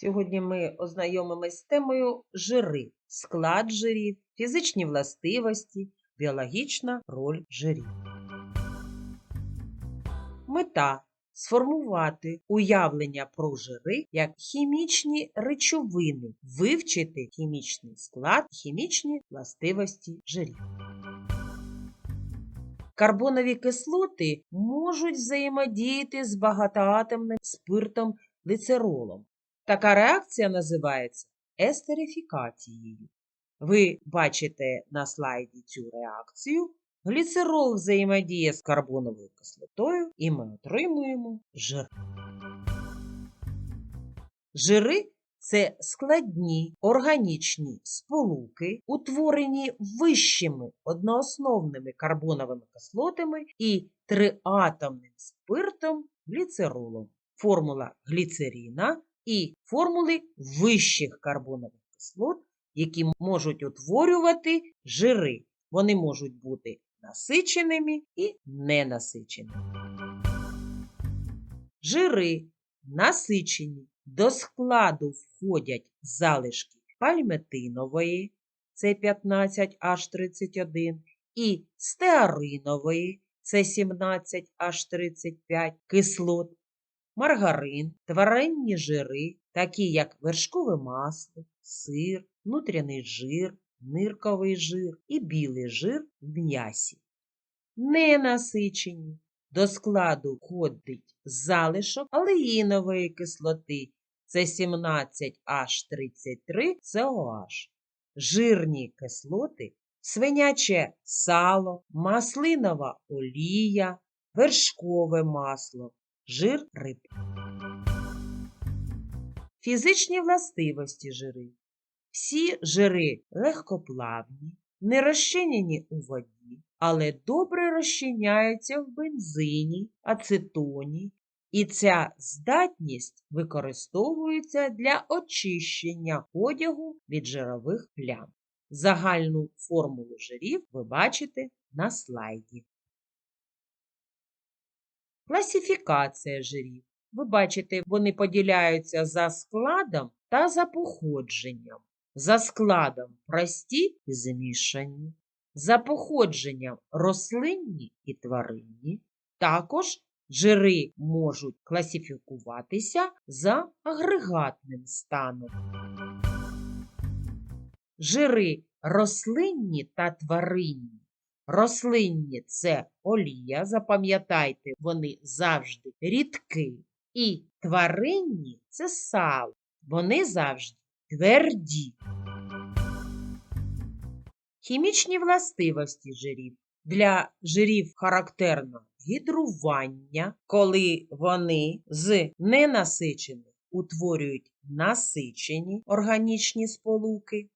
Сьогодні ми ознайомимось з темою жири, склад жирів, фізичні властивості, біологічна роль жирів. Мета сформувати уявлення про жири як хімічні речовини, вивчити хімічний склад, хімічні властивості жирів. Карбонові кислоти можуть взаємодіяти з багатоатомним спиртом глицеролом. Така реакція називається естерифікацією. Ви бачите на слайді цю реакцію. Гліцерол взаємодіє з карбоновою кислотою, і ми отримуємо жир. Жири це складні органічні сполуки, утворені вищими одноосновними карбоновими кислотами і триатомним спиртом гліцеролом. Формула гліцеріна і формули вищих карбонових кислот, які можуть утворювати жири. Вони можуть бути насиченими і ненасиченими. Жири насичені до складу входять залишки пальметинової, це 15H31, і стеаринової, це 17H35 кислот, маргарин, тваринні жири, такі як вершкове масло, сир, внутряний жир, нирковий жир і білий жир в м'ясі. Ненасичені. До складу входить залишок алеїнової кислоти, це 17H33COH, жирні кислоти, свиняче сало, маслинова олія, вершкове масло, жир риб. Фізичні властивості жирів. Всі жири легкоплавні, не розчинені у воді, але добре розчиняються в бензині, ацетоні, і ця здатність використовується для очищення одягу від жирових плям. Загальну формулу жирів ви бачите на слайді. Класифікація жирів. Ви бачите, вони поділяються за складом та за походженням. За складом прості і змішані, за походженням рослинні і тваринні. Також жири можуть класифікуватися за агрегатним станом. Жири рослинні та тваринні. Рослинні це олія, запам'ятайте, вони завжди рідкі. І тваринні це сало, вони завжди тверді. Хімічні властивості жирів. Для жирів характерно гідрування, коли вони з ненасичених утворюють насичені органічні сполуки.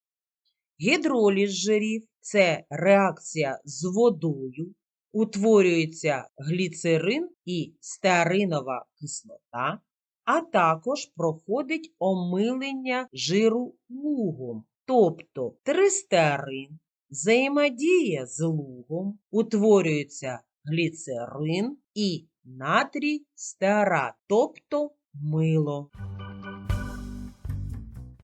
Гідроліз жирів це реакція з водою, утворюється гліцерин і стеаринова кислота, а також проходить омилення жиру лугом, тобто тристеарин взаємодіє з лугом, утворюється гліцерин і натрій стеарат, тобто мило.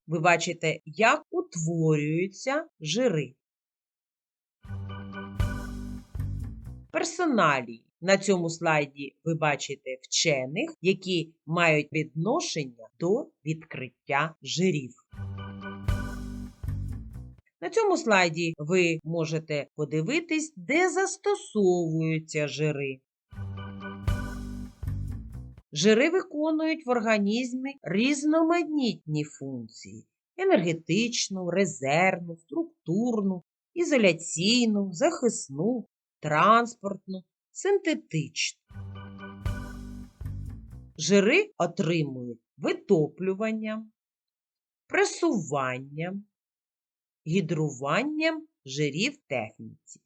Ви бачите, як утворюються жири. Персоналії. На цьому слайді ви бачите вчених, які мають відношення до відкриття жирів. На цьому слайді ви можете подивитись, де застосовуються жири. Жири виконують в організмі різноманітні функції: енергетичну, резервну, структурну, ізоляційну, захисну, транспортну, синтетичну. Жири отримують витоплюванням, пресуванням, гідруванням жирів техніці.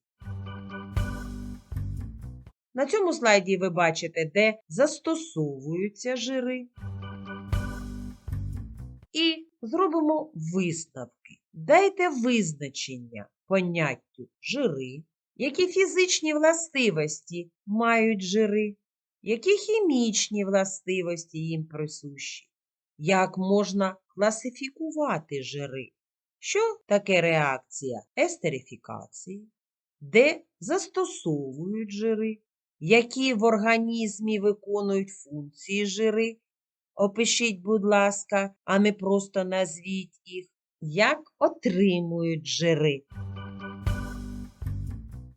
На цьому слайді ви бачите, де застосовуються жири. І зробимо висновки. Дайте визначення поняттю жири, які фізичні властивості мають жири, які хімічні властивості їм присущі, як можна класифікувати жири. Що таке реакція естерифікації? Де застосовують жири? Які в організмі виконують функції жири? Опишіть, будь ласка, а не просто назвіть їх. Як отримують жири?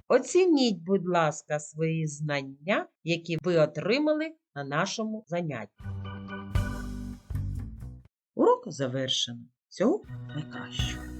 Оцініть, будь ласка, свої знання, які ви отримали на нашому занятті. Урок завершено. Всього найкращого.